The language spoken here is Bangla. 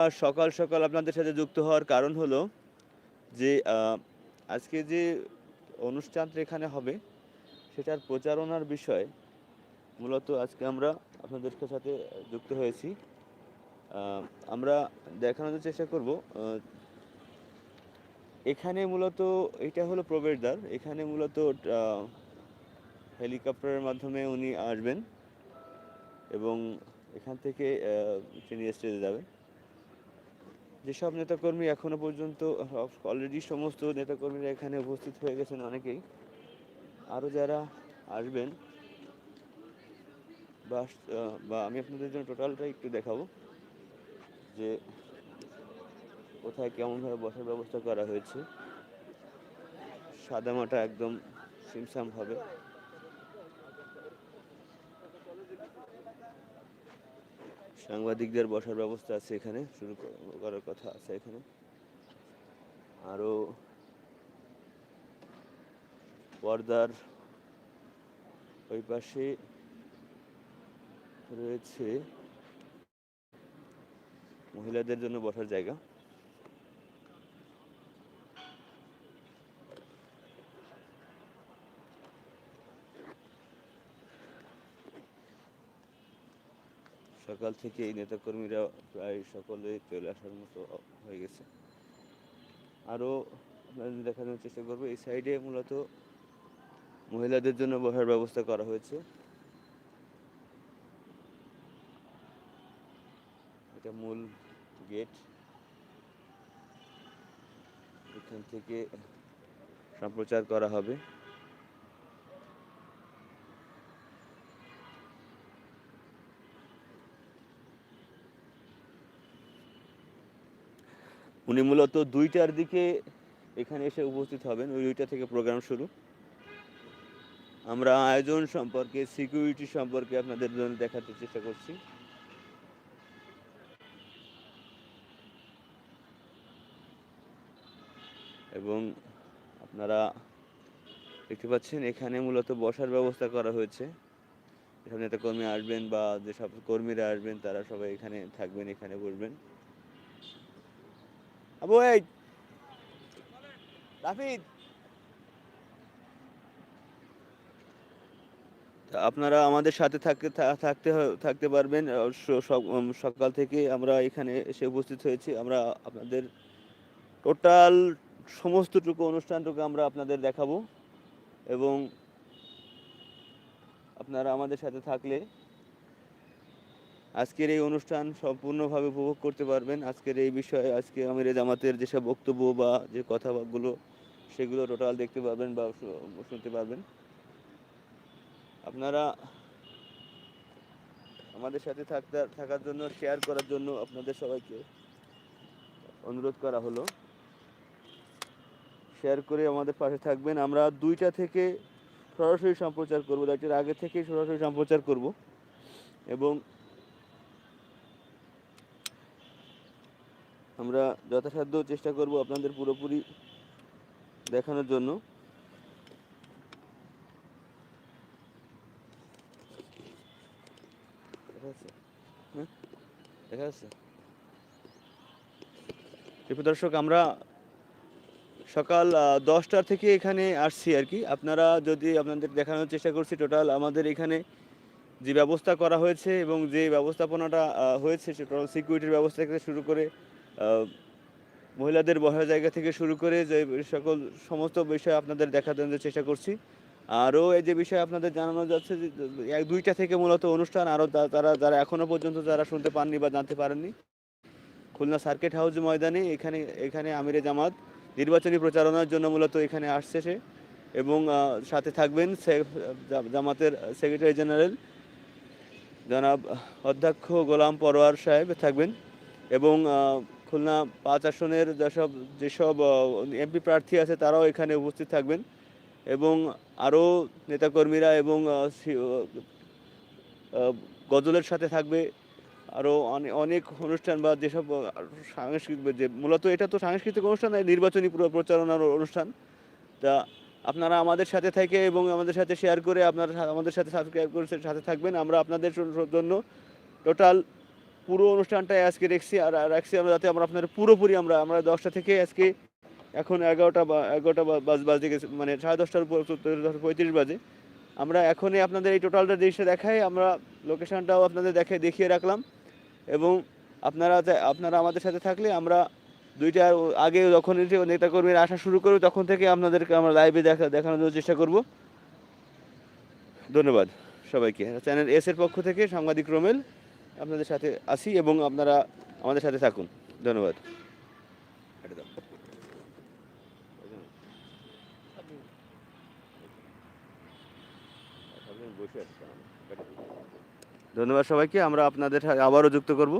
সকাল সকাল আপনাদের সাথে যুক্ত হওয়ার কারণ হলো যে আজকে যে অনুষ্ঠানটা এখানে হবে, সেটার প্রচারণার বিষয় মূলত আজকে আমরা আপনাদের সাথে যুক্ত হয়েছি। আমরা দেখানোর চেষ্টা করব। এখানে মূলত এটা হলো প্রবেশদ্বার। এখানে মূলত হেলিকপ্টারের মাধ্যমে উনি আসবেন এবং এখান থেকে তিনি স্টেজে যাবেন। যেসব নেতাকর্মী এখনও পর্যন্ত অলরেডি সমস্ত নেতাকর্মীরা এখানে উপস্থিত হয়ে গেছেন অনেকেই। আরও যারা আসবেন, বা বা আমি আপনাদের জন্য টোটালটা একটু দেখাবো যে কোথায় কেমনভাবে বসার ব্যবস্থা করা হয়েছে। সাদামাটা একদম সিমসাম হবে। সাংবাদিকদের বসার ব্যবস্থা আছে এখানে, শুরু করার কথা আছে এখানে। আরও পর্দার ওই পাশে রয়েছে মহিলাদের জন্য বসার জায়গা। সকাল থেকে এই নেতাকর্মীরা প্রায় সকলে চলে আসার মতো হয়ে গেছে। আরও দেখানোর চেষ্টা করব, এই সাইডে মূলত মহিলাদের জন্য বসার ব্যবস্থা করা হয়েছে। এটা মূল গেট। এখান থেকে সম্প্রচার করা হবে। উনি মূলত দুইটার দিকে এখানে এসে উপস্থিত হবেন। ওই দুইটা থেকে প্রোগ্রাম শুরু। আমরা আয়োজন সম্পর্কে সিকিউরিটি সম্পর্কে আপনাদের জন্য দেখাতে চেষ্টা করছি। এবং আপনারা দেখতে পাচ্ছেন, এখানে মূলত বসার ব্যবস্থা করা হয়েছে। এখানে কর্মী আসবেন বা যেসব কর্মীরা আসবেন, তারা সবাই এখানে থাকবেন, এখানে বসবেন। আবু এই রাফিদ। আপনারা আমাদের সাথে থাকতে থাকতে থাকতে পারবেন। সকাল থেকে আমরা এখানে এসে উপস্থিত হয়েছি। আমরা আপনাদের টোটাল সমস্তটুকু অনুষ্ঠানটুকু আমরা আপনাদের দেখাবো। এবং আপনারা আমাদের সাথে থাকলে আজকের এই অনুষ্ঠান সম্পূর্ণভাবে উপভোগ করতে পারবেন। আজকের এই বিষয়ে আজকে আমির জামাতের যেসব বক্তব্য বা যে কথাগুলো সেগুলো টোটাল দেখতে পারবেন বা শুনতে পারবেন। আপনারা আমাদের সাথে থাকতে, থাকার জন্য শেয়ার করার জন্য আপনাদের সবাইকে অনুরোধ করা হলো। শেয়ার করে আমাদের পাশে থাকবেন। আমরা দুইটা থেকে সরাসরি সম্প্রচার করব। দুইটার আগে থেকেই সরাসরি সম্প্রচার করব। এবং আমরা যথাসাধ্য চেষ্টা করব আপনাদের পুরোপুরি দেখানোর জন্য। দেখা যাচ্ছে? হ্যাঁ? দর্শক, আমরা সকাল দশটার থেকে এখানে আসছি আর কি। আপনারা যদি আপনাদের দেখানোর চেষ্টা করছি, টোটাল আমাদের এখানে যে ব্যবস্থা করা হয়েছে এবং যে ব্যবস্থাপনাটা হয়েছে সে টোটাল সিকিউরিটির ব্যবস্থা থেকে শুরু করে মহিলাদের বসার জায়গা থেকে শুরু করে যে সকল সমস্ত বিষয় আপনাদের দেখানোর চেষ্টা করছি। আরও এই যে বিষয়ে আপনাদের জানানো যাচ্ছে যে, এক দুইটা থেকে মূলত অনুষ্ঠান, আরও তারা, যারা এখনও পর্যন্ত যারা শুনতে পাননি বা জানতে পারেননি। খুলনা সার্কিট হাউস ময়দানে এখানে এখানে আমিরে জামাত নির্বাচনী প্রচারণার জন্য মূলত এখানে আসছে সে। এবং সাথে থাকবেন জামাতের সেক্রেটারি জেনারেল জনাব অধ্যক্ষ গোলাম পরোয়ার সাহেব থাকবেন। এবং খুলনা পাঁচ আসনের যেসব যেসব এমপি প্রার্থী আছে তারাও এখানে উপস্থিত থাকবেন। এবং আরও নেতাকর্মীরা এবং গজলের সাথে থাকবে। আরও অনেক অনুষ্ঠান বা যেসব সাংস্কৃতিক যে, মূলত এটা তো সাংস্কৃতিক অনুষ্ঠান নির্বাচনী প্রচারণার অনুষ্ঠান। তা আপনারা আমাদের সাথে থেকে এবং আমাদের সাথে শেয়ার করে আপনারা আমাদের সাথে সাবস্ক্রাইব করে সাথে থাকবেন। আমরা আপনাদের জন্য টোটাল পুরো অনুষ্ঠানটাই আজকে রেখছি, আর রাখছি আমরা যাতে আমরা আপনাদের পুরোপুরি আমরা আমরা দশটা থেকে আজকে এখন এগারোটা বা, এগারোটা বাজ, বাজে গেছে মানে সাড়ে দশটার উপর পঁয়ত্রিশ বাজে। আমরা এখনই আপনাদের এই টোটালটা জিনিসটা দেখাই, আমরা লোকেশনটাও আপনাদের দেখে, দেখিয়ে রাখলাম। এবং আপনারা আপনারা আমাদের সাথে থাকলে আমরা দুইটা আগে যখন নেতা কর্মীরা আসা শুরু করবে, তখন থেকে আপনাদেরকে আমরা লাইভে দেখা, দেখানোর চেষ্টা করব। ধন্যবাদ সবাইকে। চ্যানেল এস এর পক্ষ থেকে সাংবাদিক রোমেল। আপনাদের সাথে আসি এবং আপনারা আমাদের সাথে থাকুন। ধন্যবাদ। ধন্যবাদ সবাইকে, আমরা আপনাদের আবারও যুক্ত করব।